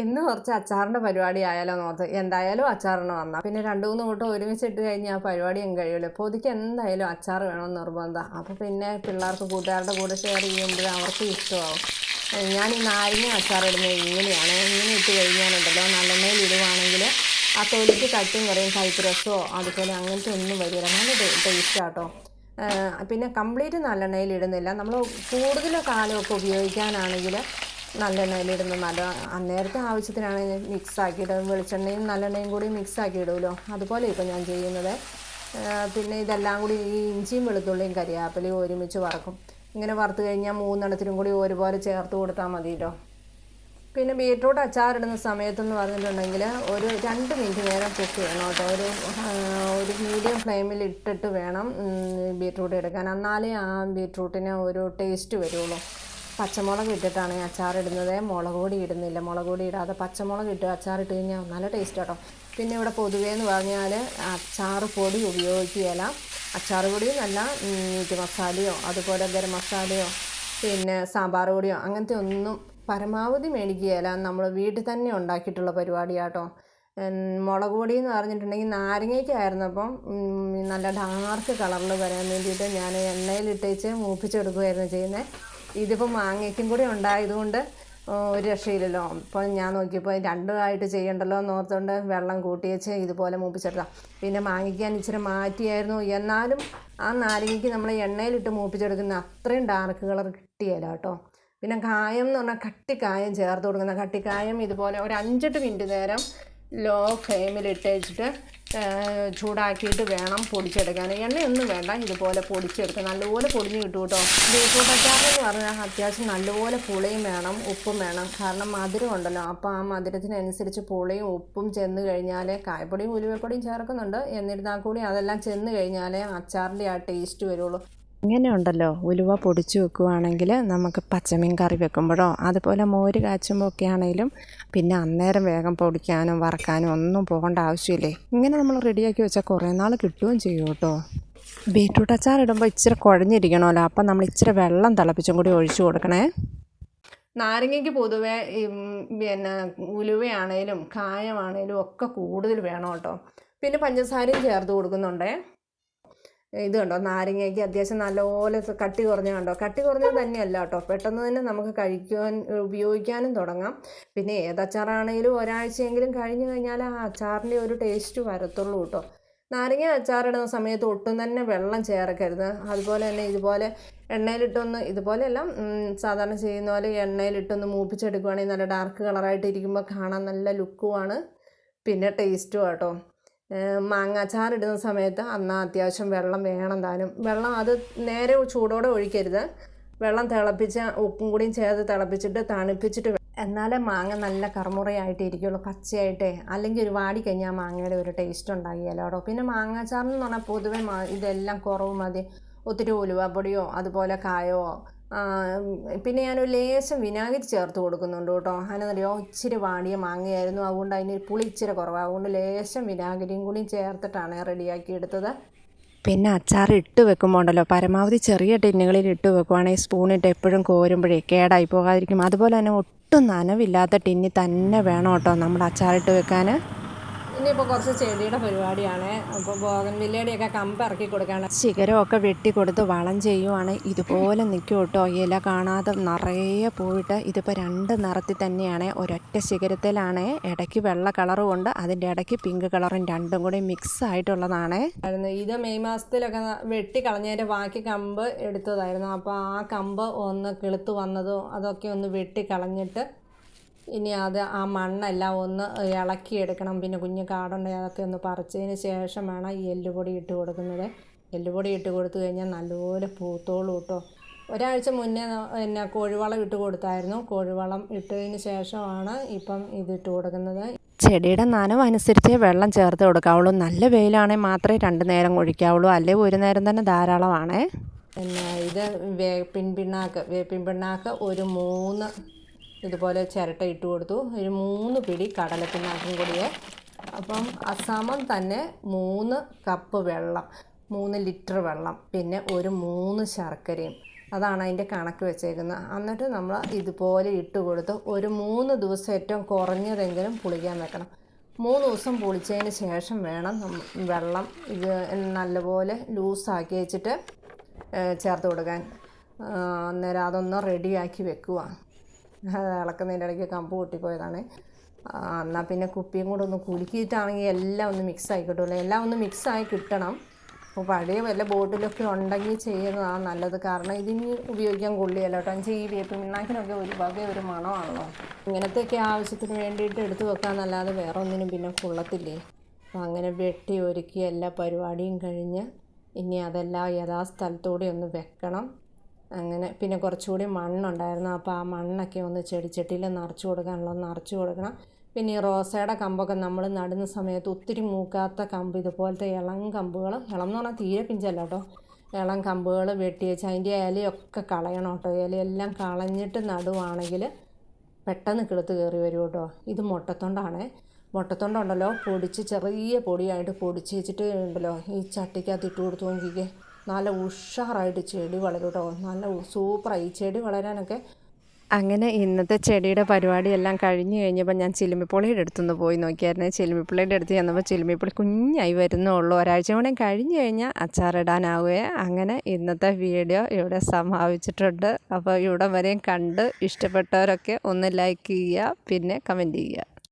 ഇന്ന് കുറച്ച് അച്ചാറിന്റെ പരിപാടി ആയാലോ നോർത്ത് എന്തായാലും അച്ചാറിന് വന്നാൽ പിന്നെ രണ്ട് മൂന്ന് കൂട്ടം ഒരുമിച്ചിട്ട് കഴിഞ്ഞാൽ ആ പരിപാടി ഞാൻ കഴിയുമല്ലോ പൊതിക്ക് എന്തായാലും അച്ചാർ വേണമെന്ന് നിർബന്ധം. അപ്പോൾ പിന്നെ പിള്ളേർക്ക് കൂട്ടുകാരുടെ കൂടെ ഷെയർ ചെയ്യുമ്പോൾ അവർക്ക് ഇഷ്ടമാവും. ഞാൻ ഈ നാരങ്ങ അച്ചാർ ഇടുന്നത് ഇങ്ങനെയാണ്. ഇങ്ങനെ ഇട്ട് കഴിഞ്ഞാലുണ്ടല്ലോ. നല്ലെണ്ണയിൽ ഇടുവാണെങ്കിൽ ആ തൊലിക്ക് കട്ടും കുറയും കൈപ്പുരസോ അതുപോലെ അങ്ങനത്തെ ഒന്നും വരില്ല. നല്ല ടേസ്റ്റാട്ടോ. പിന്നെ കംപ്ലീറ്റ് നല്ലെണ്ണയിൽ ഇടുന്നില്ല. നമ്മൾ കൂടുതൽ കാലമൊക്കെ ഉപയോഗിക്കാനാണെങ്കിൽ നല്ലെണ്ണയിൽ ഇടുന്നത് നല്ല അന്നേരത്തെ ആവശ്യത്തിനാണ് മിക്സ് ആക്കിയിട്ട് വെളിച്ചെണ്ണയും നല്ലെണ്ണയും കൂടി മിക്സ് ആക്കി ഇടുമല്ലോ അതുപോലെ ഇപ്പോൾ ഞാൻ ചെയ്യുന്നത്. പിന്നെ ഇതെല്ലാം കൂടി ഈ ഇഞ്ചിയും വെളുത്തുള്ളിയും കരിയാപ്പലയും ഒരുമിച്ച് വറക്കും. ഇങ്ങനെ വറുത്ത് കഴിഞ്ഞാൽ മൂന്നെണ്ണത്തിനും കൂടി ഒരുപോലെ ചേർത്ത് കൊടുത്താൽ മതിയല്ലോ. പിന്നെ ബീട്രൂട്ട് അച്ചാറിടുന്ന സമയത്തെന്ന് പറഞ്ഞിട്ടുണ്ടെങ്കിൽ ഒരു രണ്ട് മിനിറ്റ് നേരം കുക്ക് ചെയ്യണം കേട്ടോ. ഒരു ഒരു മീഡിയം ഫ്ലെയിമിൽ ഇട്ടിട്ട് വേണം ബീട്രൂട്ട് എടുക്കാൻ. എന്നാലേ ആ ബീട്രൂട്ടിന് ഒരു ടേസ്റ്റ് വരുള്ളൂ. പച്ചമുളക് ഇട്ടിട്ടാണ് ഞാൻ അച്ചാറിടുന്നത്. മുളക് പൊടി ഇടുന്നില്ല. മുളക് പൊടി ഇടാതെ പച്ചമുളക് ഇട്ട് അച്ചാറിട്ട് കഴിഞ്ഞാൽ നല്ല ടേസ്റ്റ് കേട്ടോ. പിന്നെ ഇവിടെ പൊതുവേ എന്ന് പറഞ്ഞാൽ അച്ചാർ പൊടി ഉപയോഗിക്കുകയില്ല. അച്ചാർ പൊടിയും നല്ല മീറ്റ് മസാലയോ അതുപോലെ ഗരം മസാലയോ പിന്നെ സാമ്പാർ പൊടിയോ അങ്ങനത്തെ ഒന്നും പരമാവധി മേടിക്കുകയില്ല. നമ്മൾ വീട്ടിൽ തന്നെ ഉണ്ടാക്കിയിട്ടുള്ള പരിപാടിയാട്ടോ. മുളക് പൊടി എന്ന് പറഞ്ഞിട്ടുണ്ടെങ്കിൽ നാരങ്ങയ്ക്കായിരുന്നപ്പം നല്ല ഡാർക്ക് കളറിൽ വരാൻ വേണ്ടിയിട്ട് ഞാൻ എണ്ണയിലിട്ടേച്ച് മൂപ്പിച്ചെടുക്കുകയായിരുന്നു ചെയ്യുന്നത് ഇതിപ്പോൾ മാങ്ങയ്ക്കും കൂടി ഉണ്ടായതുകൊണ്ട് ഒരു രക്ഷയില്ലല്ലോ. അപ്പോൾ ഞാൻ നോക്കിയപ്പോൾ രണ്ടുമായിട്ട് ചെയ്യണ്ടല്ലോ എന്ന് ഓർത്തുകൊണ്ട് വെള്ളം കൂട്ടി വെച്ച് ഇതുപോലെ മൂപ്പിച്ചെടുക്കാം പിന്നെ മാങ്ങിക്കാൻ ഇച്ചിരി മാറ്റിയായിരുന്നു. എന്നാലും ആ നാരങ്ങയ്ക്ക് നമ്മൾ എണ്ണയിലിട്ട് മൂപ്പിച്ചെടുക്കുന്ന അത്രയും ഡാർക്ക് കളർ കിട്ടിയല്ല കേട്ടോ. പിന്നെ കായം എന്ന് പറഞ്ഞാൽ കട്ടിക്കായം ചേർത്ത് കൊടുക്കുന്ന കട്ടിക്കായം ഇതുപോലെ ഒരു അഞ്ചെട്ട് മിനിറ്റ് നേരം ലോ ഫ്ലെയിമിൽ ഇട്ടേച്ചിട്ട് ചൂടാക്കിയിട്ട് വേണം പൊടിച്ചെടുക്കാൻ. എണ്ണയൊന്നും വേണ്ട ഇതുപോലെ പൊടിച്ചെടുത്ത് നല്ലപോലെ പൊടിഞ്ഞ് കിട്ടും കേട്ടോ. ബീട്രൂട്ട് അച്ചാറെന്ന് പറഞ്ഞാൽ അത്യാവശ്യം നല്ലപോലെ പുളിയും വേണം ഉപ്പും വേണം. കാരണം മധുരം ഉണ്ടല്ലോ അപ്പോൾ ആ മധുരത്തിനനുസരിച്ച് പുളിയും ഉപ്പും ചെന്ന് കഴിഞ്ഞാൽ കായപ്പൊടിയും ഉലുവപ്പൊടിയും ചേർക്കുന്നുണ്ട്. എന്നിരുന്നാൽ കൂടി അതെല്ലാം ചെന്ന് കഴിഞ്ഞാലേ അച്ചാറിന്റെ ആ ടേസ്റ്റ് വരുള്ളൂ. ഇങ്ങനെ ഉണ്ടല്ലോ ഉലുവ പൊടിച്ച് വെക്കുവാണെങ്കിൽ നമുക്ക് പച്ചമീൻ കറി വെക്കുമ്പോഴോ അതുപോലെ മോര് കാച്ചുമ്പോൾ ഒക്കെ ആണെങ്കിലും പിന്നെ അന്നേരം വേഗം പൊടിക്കാനും വറക്കാനും ഒന്നും പോകേണ്ട ആവശ്യമില്ലേ? ഇങ്ങനെ നമ്മൾ റെഡിയാക്കി വെച്ചാൽ കുറേ നാൾ കിട്ടുകയും ചെയ്യും കേട്ടോ. ബീട്രൂട്ട് അച്ചാർ ഇടുമ്പോൾ ഇച്ചിരി കുഴഞ്ഞിരിക്കണമല്ലോ. അപ്പം നമ്മൾ ഇച്ചിരി വെള്ളം തിളപ്പിച്ചും കൂടി ഒഴിച്ചു കൊടുക്കണേ. നാരങ്ങയ്ക്ക് പൊതുവേ പിന്നെ ഉലുവയാണേലും കായമാണേലും ഒക്കെ കൂടുതൽ വേണം കേട്ടോ. പിന്നെ പഞ്ചസാരയും ചേർത്ത് കൊടുക്കുന്നുണ്ടേ. ഇത് കണ്ടോ? നാരങ്ങയ്ക്ക് അത്യാവശ്യം നല്ലപോലെ കട്ടി കുറഞ്ഞ കണ്ടോ? കട്ടി കുറഞ്ഞത് തന്നെയല്ല കേട്ടോ. പെട്ടെന്ന് തന്നെ നമുക്ക് കഴിക്കുവാൻ ഉപയോഗിക്കാനും തുടങ്ങാം. പിന്നെ ഏതച്ചാറാണെങ്കിലും ഒരാഴ്ചയെങ്കിലും കഴിഞ്ഞു കഴിഞ്ഞാൽ ആ അച്ചാറിന്റെ ഒരു ടേസ്റ്റ് വരത്തുള്ളൂ കേട്ടോ. നാരങ്ങ അച്ചാറിടുന്ന സമയത്ത് ഒട്ടും തന്നെ വെള്ളം ചേർക്കരുത്. അതുപോലെ തന്നെ ഇതുപോലെ എണ്ണയിലിട്ടൊന്ന് ഇതുപോലെയല്ല സാധാരണ ചെയ്യുന്ന പോലെ എണ്ണയിലിട്ടൊന്ന് മൂപ്പിച്ചെടുക്കുകയാണെങ്കിൽ നല്ല ഡാർക്ക് കളറായിട്ട് ഇരിക്കുമ്പോൾ കാണാൻ നല്ല ലുക്കുമാണ് പിന്നെ ടേസ്റ്റും കേട്ടോ മാങ്ങ അച്ചാറിടുന്ന സമയത്ത് അന്ന് അത്യാവശ്യം വെള്ളം വേണം താനും. വെള്ളം അത് നേരെ ചൂടോടെ ഒഴിക്കരുത്. വെള്ളം തിളപ്പിച്ച് ഉപ്പും കൂടിയും ചേർത്ത് തിളപ്പിച്ചിട്ട് തണുപ്പിച്ചിട്ട് എന്നാലേ മാങ്ങ നല്ല കറുമുറയായിട്ട് ഇരിക്കുള്ളൂ പച്ചയായിട്ടേ. അല്ലെങ്കിൽ ഒരു വാടി കഴിഞ്ഞാൽ മാങ്ങയുടെ ഒരു ടേസ്റ്റ് ഉണ്ടാകിയല്ലോ പിന്നെ പിന്നെ മാങ്ങാച്ചാറെന്ന് പറഞ്ഞാൽ പൊതുവെ ഇതെല്ലാം കുറവ് മതി. ഒത്തിരി ഉലുവപ്പൊടിയോ അതുപോലെ കായോ പിന്നെ ഞാനൊരു ലേശം വിനാഗിരി ചേർത്ത് കൊടുക്കുന്നുണ്ട് കേട്ടോ. അതിനെന്നറിയോ ഇച്ചിരി വാടിയ മാങ്ങയായിരുന്നു. അതുകൊണ്ട് അതിന് പുളി ഇച്ചിരി കുറവാണ് അതുകൊണ്ട് ലേശം വിനാഗിരിയും കൂടി ചേർത്തിട്ടാണ് റെഡിയാക്കി എടുത്തത്. പിന്നെ അച്ചാർ ഇട്ട് വെക്കുമ്പോൾ ഉണ്ടല്ലോ പരമാവധി ചെറിയ ടിന്നുകളിൽ ഇട്ട് വെക്കുവാണെങ്കിൽ സ്പൂണിട്ട് എപ്പോഴും കോരുമ്പോഴേ കേടായി പോകാതിരിക്കും. അതുപോലെ തന്നെ ഒട്ടും നനവില്ലാത്ത ടിന്നി തന്നെ വേണം കേട്ടോ നമ്മുടെ അച്ചാറിട്ട് വെക്കാൻ. ഇനിയിപ്പോൾ കുറച്ച് ചെടിയുടെ പരിപാടിയാണ്. അപ്പോൾ ബോഗൻ വില്ലയുടെയൊക്കെ കമ്പ് ഇറക്കി കൊടുക്കുകയാണ് ശിഖരമൊക്കെ വെട്ടിക്കൊടുത്ത് വളം ചെയ്യുവാണ്. ഇതുപോലെ നിൽക്കും കേട്ടോ ഇല കാണാതെ നിറയെ പോയിട്ട് ഇതിപ്പോൾ രണ്ട് നിറത്തിൽ തന്നെയാണ്. ഒരൊറ്റ ശിഖരത്തിലാണ്. ഇടയ്ക്ക് വെള്ള കളറും ഉണ്ട്. അതിന്റെ ഇടയ്ക്ക് പിങ്ക് കളറും രണ്ടും കൂടി മിക്സ് ആയിട്ടുള്ളതാണ്. ഇത് മെയ് മാസത്തിലൊക്കെ വെട്ടി കളഞ്ഞതിന്റെ ബാക്കി കമ്പ് എടുത്തതായിരുന്നു. അപ്പോൾ ആ കമ്പ് ഒന്ന് കിളുത്ത് വന്നതും അതൊക്കെ ഒന്ന് വെട്ടി കളഞ്ഞിട്ട് ഇനി അത് ആ മണ്ണെല്ലാം ഒന്ന് ഇളക്കിയെടുക്കണം. പിന്നെ കുഞ്ഞ് കാടുണ്ടെങ്കിൽ അതൊക്കെ ഒന്ന് പറിച്ചതിന് ശേഷം വേണം ഈ എല്ലുപൊടി ഇട്ട് കൊടുക്കുന്നത്. എല്ലുപൊടി ഇട്ട് കൊടുത്തു കഴിഞ്ഞാൽ നല്ലപോലെ പൂത്തോളൂ കേട്ടോ ഒരാഴ്ച മുന്നേ എന്നാ പിന്നെ കോഴിവളം ഇട്ട് കൊടുത്തായിരുന്നു. കോഴിവളം ഇട്ടതിന് ശേഷമാണ് ഇപ്പം ഇതിട്ട് കൊടുക്കുന്നത്. ചെടിയുടെ നനവ് അനുസരിച്ചേ വെള്ളം ചേർത്ത് കൊടുക്കാവുള്ളൂ. നല്ല വെയിലാണെങ്കിൽ മാത്രമേ രണ്ട് നേരം ഒഴിക്കാവുള്ളൂ. അല്ലെങ്കിൽ ഒരു നേരം തന്നെ ധാരാളമാണേ. പിന്നെ ഇത് വേപ്പിൻ പിണ്ണാക്ക്. വേപ്പിൻ പിണ്ണാക്ക് ഒരു മൂന്ന് ഇതുപോലെ ചിരട്ട ഇട്ട് കൊടുത്തു. ഒരു മൂന്ന് പിടി കടലപ്പിണ്ണാക്കും കൂടിയേ അപ്പം അസമം തന്നെ മൂന്ന് കപ്പ് വെള്ളം മൂന്ന് ലിറ്റർ വെള്ളം പിന്നെ ഒരു മൂന്ന് ശർക്കരയും. അതാണ് അതിന്റെ കണക്ക് വെച്ചേക്കുന്നത്. എന്നിട്ട് നമ്മൾ ഇതുപോലെ ഇട്ട് കൊടുത്ത് ഒരു മൂന്ന് ദിവസം ഏറ്റവും കുറഞ്ഞതെങ്കിലും പുളിക്കാൻ വെക്കണം. മൂന്ന് ദിവസം പുളിച്ചതിന് ശേഷം വേണം വെള്ളം ഇത് നല്ലപോലെ ലൂസാക്കി വെച്ചിട്ട് ചേർത്ത് കൊടുക്കാൻ. അന്നേരം അതൊന്ന് റെഡിയാക്കി വെക്കുക ഇളക്കുന്നതിന്റെ ഇടയ്ക്ക് കമ്പ് പൊട്ടിപ്പോയതാണ്. എന്നാൽ പിന്നെ കുപ്പിയും കൂടെ ഒന്ന് കുലുക്കിയിട്ടാണെങ്കിൽ എല്ലാം ഒന്ന് മിക്സ് ആയി കിട്ടുമല്ലോ എല്ലാം ഒന്ന് മിക്സ് ആയി കിട്ടണം. അപ്പോൾ പഴയ വല്ല ബോട്ടിലൊക്കെ ഉണ്ടെങ്കിൽ ചെയ്യുന്നതാണ് നല്ലത്. കാരണം ഇതിന് ഉപയോഗിക്കാൻ കൊള്ളിയല്ലോ കേട്ടോ. അഞ്ച് ഈ വേപ്പ് മിണ്ണാക്കിനൊക്കെ ഒരു വക ഒരു മണമാണല്ലോ. ഇങ്ങനത്തെയൊക്കെ ആവശ്യത്തിന് വേണ്ടിയിട്ട് എടുത്തു വെക്കാമെന്നല്ലാതെ വേറെ ഒന്നിനും പിന്നെ കൊള്ളത്തില്ലേ? അപ്പോൾ അങ്ങനെ വെട്ടി ഒരുക്കി എല്ലാ പരിപാടിയും കഴിഞ്ഞ് ഇനി അതെല്ലാം യഥാസ്ഥലത്തൂടെ ഒന്ന് വെക്കണം. അങ്ങനെ പിന്നെ കുറച്ചുകൂടി മണ്ണുണ്ടായിരുന്നു. അപ്പോൾ ആ മണ്ണൊക്കെ ഒന്ന് ചെടിച്ചട്ടിയിൽ നിറച്ച് കൊടുക്കാനുള്ളത് നിറച്ച് കൊടുക്കണം. പിന്നെ ഈ റോസയുടെ കമ്പൊക്കെ നമ്മൾ നടുന്ന സമയത്ത് ഒത്തിരി മൂക്കാത്ത കമ്പ് ഇതുപോലത്തെ ഇളം കമ്പുകൾ ഇളം എന്ന് പറഞ്ഞാൽ തീരെ പിഞ്ചല്ല കേട്ടോ. ഇളം കമ്പുകൾ വെട്ടി വെച്ച് അതിന്റെ ഇലയൊക്കെ കളയണം കേട്ടോ. ഇലയെല്ലാം കളഞ്ഞിട്ട് നടുവാണെങ്കിൽ പെട്ടെന്ന് കിളുത്ത് കയറി വരും കേട്ടോ. ഇത് മുട്ടത്തൊണ്ടാണേ. മുട്ടത്തൊണ്ടുണ്ടല്ലോ പൊടിച്ച് ചെറിയ പൊടിയായിട്ട് പൊടിച്ച് വെച്ചിട്ട് ഉണ്ടല്ലോ. ഈ ചട്ടിക്കകത്ത് ഇട്ട് കൊടുത്തു നോക്കിക്കേ. നല്ല ഉഷാറായിട്ട് ചെടി വളരും കേട്ടോ നല്ല സൂപ്പറായി. ചെടി വളരാനൊക്കെ അങ്ങനെ ഇന്നത്തെ ചെടിയുടെ പരിപാടിയെല്ലാം കഴിഞ്ഞു കഴിഞ്ഞപ്പോൾ ഞാൻ ചിലുമിപ്പുള്ളിയുടെ അടുത്തുനിന്ന് പോയി നോക്കിയായിരുന്നു. ചിലുമിപ്പുള്ളിയുടെ അടുത്ത് ചെന്നപ്പോൾ ചിലുമിപ്പുള്ളി കുഞ്ഞായി വരുന്നുള്ളൂ. ഒരാഴ്ച കൂടെ കഴിഞ്ഞു കഴിഞ്ഞാൽ അച്ചാറിടാനാവുകയെ അങ്ങനെ ഇന്നത്തെ വീഡിയോ ഇവിടെ സമാപിച്ചിട്ടുണ്ട്. അപ്പോൾ ഇവിടെ വരെയും കണ്ട് ഇഷ്ടപ്പെട്ടവരൊക്കെ ഒന്ന് ലൈക്ക് ചെയ്യുക പിന്നെ കമന്റ് ചെയ്യുക.